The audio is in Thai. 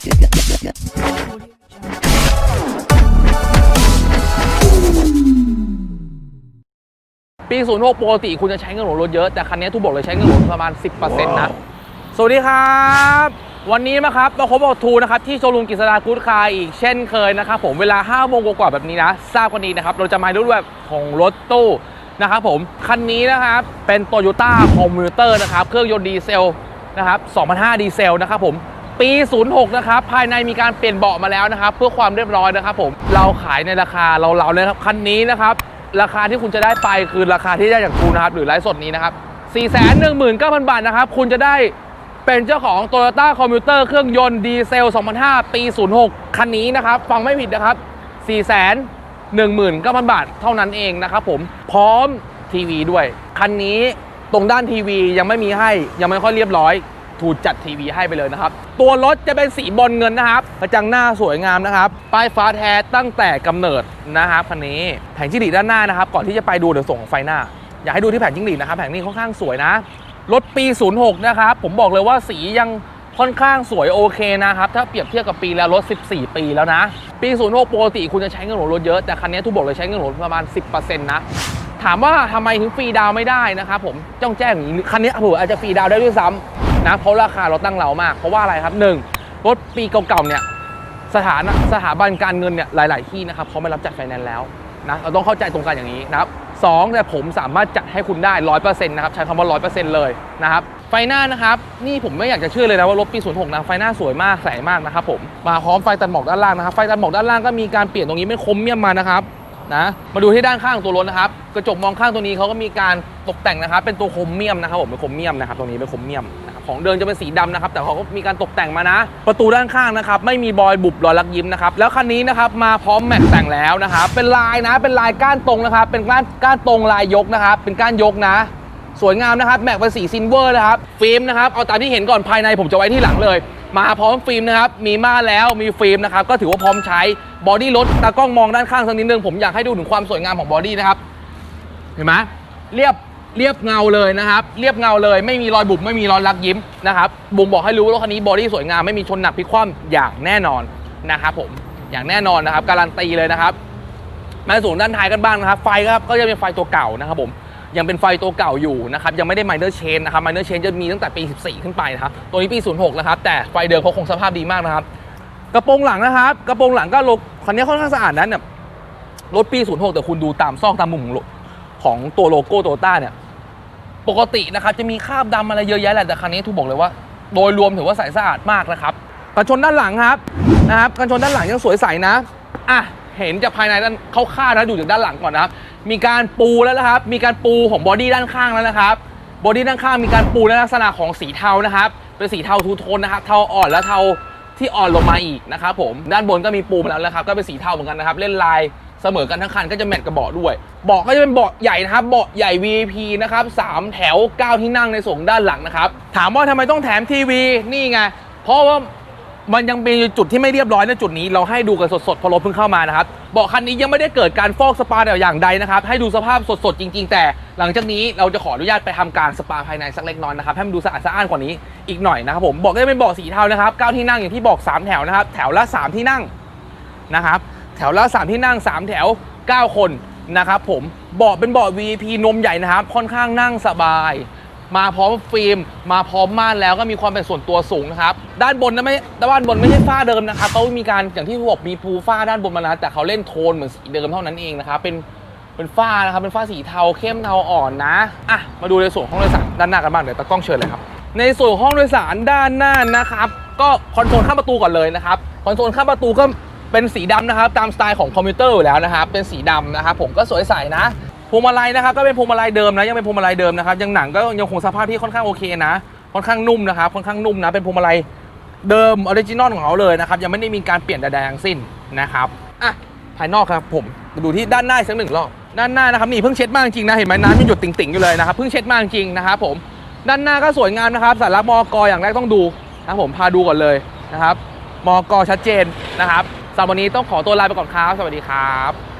ปี 06 ปกติคุณจะใช้เงินหลวงรถเยอะ แต่คันนี้ทุกบอกเลยใช้เงินหลวงประมาณ 10%นะ สวัสดีครับ วันนี้นะครับมาพบกับทูนะครับ ที่โชว์รูมกฤษดากู๊ดคาร์อีกเช่นเคยนะครับผมเวลา 5 โมงกว่าๆแบบนี้นะ ทราบกันดีนะครับ เราจะมาดูแบบของรถตู้นะครับผม คันนี้นะครับ เป็น Toyota Commuter นะครับ เครื่องยนต์ดีเซลนะครับ 2005 ดีเซลนะครับผม ปี 06 นะครับ ภายในมีการเปลี่ยนเบาะมาแล้วนะครับ เพื่อความเรียบร้อยนะครับผม เราขายในราคาเราเราเลยครับคันนี้นะครับ ราคาที่คุณจะได้ไปคือราคาที่ได้จากทูนะครับ หรือไลฟ์สดนี้นะครับ 419,000 บาทนะครับ คุณจะได้เป็นเจ้าของ Toyota Commuter เครื่องยนต์ดีเซล 2005 ปี 06 คันนี้นะครับ ฟังไม่ผิดนะครับ 419,000 บาทเท่านั้นเองนะครับผม พร้อมทีวีด้วย คันนี้ตรงด้านทีวียังไม่มีให้ ยังไม่ค่อยเรียบร้อย ถูกจัดทีวีให้ไปเลยนะครับ ตัวรถจะเป็นสีบอลเงินนะครับกระจังหน้าสวยงามนะครับ ป้ายฟ้าแท้ตั้งแต่กำเนิดนะครับคันนี้แผงจิ้งหรีดด้านหน้านะครับ ก่อนที่จะไปดูเดี๋ยวส่งไฟหน้า อยากให้ดูที่แผงจิ้งหรีดนะครับ แผงนี้ค่อนข้างสวยนะ รถปี 06 นะครับ ผมบอกเลยว่าสียังค่อนข้างสวยโอเคนะครับ ถ้าเปรียบเทียบกับปีแล้วรถ 14 ปีแล้วนะ ปี 06 ปกติคุณจะใช้เงินหลวงรถเยอะแต่คันนี้ทุกบอกเลยใช้เงินหลวงประมาณ 10%นะถามว่าทำไมถึงฟรีดาวไม่ได้นะครับผมจ้องแจ้งอย่างนี้คันนี้ผื่อาจจะฟรีดาวได้ด้วยซ้ำ นะเพราะราคาเราตั้งเรามาก เพราะว่าอะไรครับหนึ่งรถปีเก่าๆเนี่ยสถานสถาบันการเงินเนี่ยหลาย ๆ ที่นะครับเขาไม่รับจัดไฟแนนซ์แล้วนะเราต้องเข้าใจตรงกันอย่างนี้นะครับสองแต่ผมสามารถจัดให้คุณได้ร้อยเปอร์เซ็นต์นะครับใช้คำว่าร้อยเปอร์เซ็นต์เลยนะครับไฟหน้านะครับนี่ผมไม่อยากจะเชื่อเลยนะว่ารถปี06นะไฟหน้าสวยมากใสมากนะครับผมมาพร้อมไฟตัดหมอกด้านล่างนะครับไฟตัดหมอกด้านล่างก็มีการเปลี่ยนตรงนี้เป็นคมเมียมมานะครับนะมาดูที่ด้านข้างตัวรถนะครับกระจกมองข้างตัวนี้เขาก็มีการตกแต่งนะครับเป็นตัวครเมียมนะครับผมเป็นครเมียมนะครับตรงนี้เป็นครเมียมนะครับ ของเดิมจะเป็นสีดำนะครับแต่เขาก็มีการตกแต่งมานะ ประตูด้านข้างนะครับไม่มีบอยบุบรอยลักยิ้มนะครับแล้วคันนี้นะครับมาพร้อมแม็กแต่งแล้วนะครับเป็นลายนะเป็นลายก้านตรงนะครับเป็นก้านก้านตรงลายยกนะครับเป็นก้านยกนะ สวยงามนะครับแม็กเป็นสีซิลเวอร์นะครับฟิล์มนะครับเอาตามที่เห็นก่อนภายในผมจะไว้ที่หลังเลย มาพร้อมฟิล์มนะครับมีม่าแล้วมีฟิล์มนะครับก็ถือว่าพร้อมใช้บอดี้รถตากล้องมองด้านข้างสักนิดนึงผมอยากให้ดูถึงความสวยงามของบอดี้นะครับเห็นไหมเรียบ เรียบเงาเลยนะครับ เรียบเงาเลย ไม่มีรอยบุบไม่มีรอยรักยิ้มนะครับบ่งบอกให้รู้ว่ารถคันนี้บอดี้สวยงามไม่มีชนหนักพลิกคว่ำอย่างแน่นอนนะครับผมอย่างแน่นอนนะครับ การันตีเลยนะครับมาสู่ด้านท้ายกันบ้างนะครับ ไฟครับก็จะเป็นไฟตัวเก่านะครับผมยังเป็นไฟตัวเก่าอยู่นะครับยังไม่ได้ไมเนอร์เชนนะครับไมเนอร์เชนจะมีตั้งแต่ปี 14 ขึ้นไปนะครับตัวนี้ปี 06 นะครับ แต่ไฟเดิมเขาคงสภาพดีมากนะครับ กระโปรงหลังนะครับ กระโปรงหลังก็ลกคันนี้ค่อนข้างสะอาดนะเนี่ยรถปี 06 แต่คุณดูตามซอกตามมุมของ ของตัวโลโก้โตต้าเนี่ย ปกตินะครับจะมีคราบดำอะไรเยอะแยะแหละแต่คันนี้ทูบอกเลยว่า โดยรวมถือว่าใสสะอาดมากนะครับกันชนด้านหลังครับนะครับกันชนด้านหลังยังสวยใสนะอะเห็นจากภายในด้านเข้าข้างนะดูจากด้านหลังก่อนนะครับ มีการปูแล้วนะครับ มีการปูของบอดี้ด้านข้างแล้วนะครับบอดี้ด้านข้างมีการปูในลักษณะของสีเทานะครับ เป็นสีเทาทูโทนนะครับ เทาอ่อนและเทาที่อ่อนลงมาอีกนะครับผม ด้านบนก็มีปูมาแล้วนะครับ ก็เป็นสีเทาเหมือนกันนะครับ เล่นลาย เสมอกันทั้งคันก็จะแมทกับเบาะด้วย เบาะก็จะเป็นเบาะใหญ่นะครับ เบาะใหญ่ VIP นะครับสามแถว 9 ที่นั่งในส่วนด้านหลังนะครับ ถามว่าทำไมต้องแถมทีวี นี่ไง เพราะว่ามันยังมีจุดที่ไม่เรียบร้อยในจุดนี้ เราให้ดูกันสดๆพอรถเพิ่งเข้ามานะครับ เบาะคันนี้ยังไม่ได้เกิดการฟอกสปาแต่อย่างใดนะครับ ให้ดูสภาพสดๆจริง ๆ แต่หลังจากนี้เราจะขออนุญาตไปทำการสปาภายในสักเล็กน้อยนะครับให้มันดูสะอาดสะอ้านกว่านี้อีกหน่อยนะครับผมเบอกก็จะเป็นเบาะสีเทานะครับ9ที่นั่งอย่างที่บอก 3 แถวนะครับ แถวละ 3 ที่นั่งนะครับ แถวละ 3 ที่นั่ง 3 แถว 9 คนนะครับผมเบาะเป็นเบาะ VIP นมใหญ่นะครับ ค่อนข้างนั่งสบาย มาพร้อมฟิล์ม มาพร้อมม่านแล้วก็มีความเป็นส่วนตัวสูงนะครับ ด้านบนนะไม่ด้านบนไม่ใช่ฝ้าเดิมนะครับเขามีการอย่างที่บอกมีปูฝ้าด้านบนมาแล้วแต่เขาเล่นโทนเหมือนสีเดิมเท่านั้นเองนะครับเป็นเป็นฝ้านะครับเป็นฝ้าสีเทาเข้มเทาอ่อนนะอะมาดูในส่วนห้องโดยสารด้านหน้ากันบ้างเดี๋ยวตากล้องเชิญเลยครับในส่วนห้องโดยสารด้านหน้านะครับ ก็คอนโซลข้างประตูก่อนเลยนะครับคอนโซลข้างประตูก็ เป็นสีดำนะครับตามสไตล์ของคอมพิวเตอร์อยู่แล้วนะครับเป็นสีดำนะครับผมก็สวยใสนะพวงมาลัยนะครับก็เป็นพวงมาลัยเดิมนะยังเป็นพวงมาลัยเดิมนะครับยังหนังก็ยังคงสภาพที่ค่อนข้างโอเคนะ ค่อนข้างนุ่มนะครับค่อนข้างนุ่มนะเป็นพวงมาลัยเดิมออริจินอลของเขาเลยนะครับยังไม่ได้มีการเปลี่ยนใดๆทั้งสิ้นนะครับอะภายนอกครับผมดูที่ด้านหน้าสักหนึ่งรอบด้านหน้านะครับนี่เพิ่งเช็ดมากจริงนะเห็นไหมน้ำยังหยดติ่งๆอยู่เลยนะครับเพิ่งเช็ดมากจริงนะครับผมด้านหน้าก็สวยงามนะครับสายลับมอกอย่างแรกต้องดูนะผมพาดูก่อนเลยนะครับมอกชัดเจนนะครับ สำหรับวันนี้ต้องขอตัวลาไปก่อนครับ สวัสดีครับ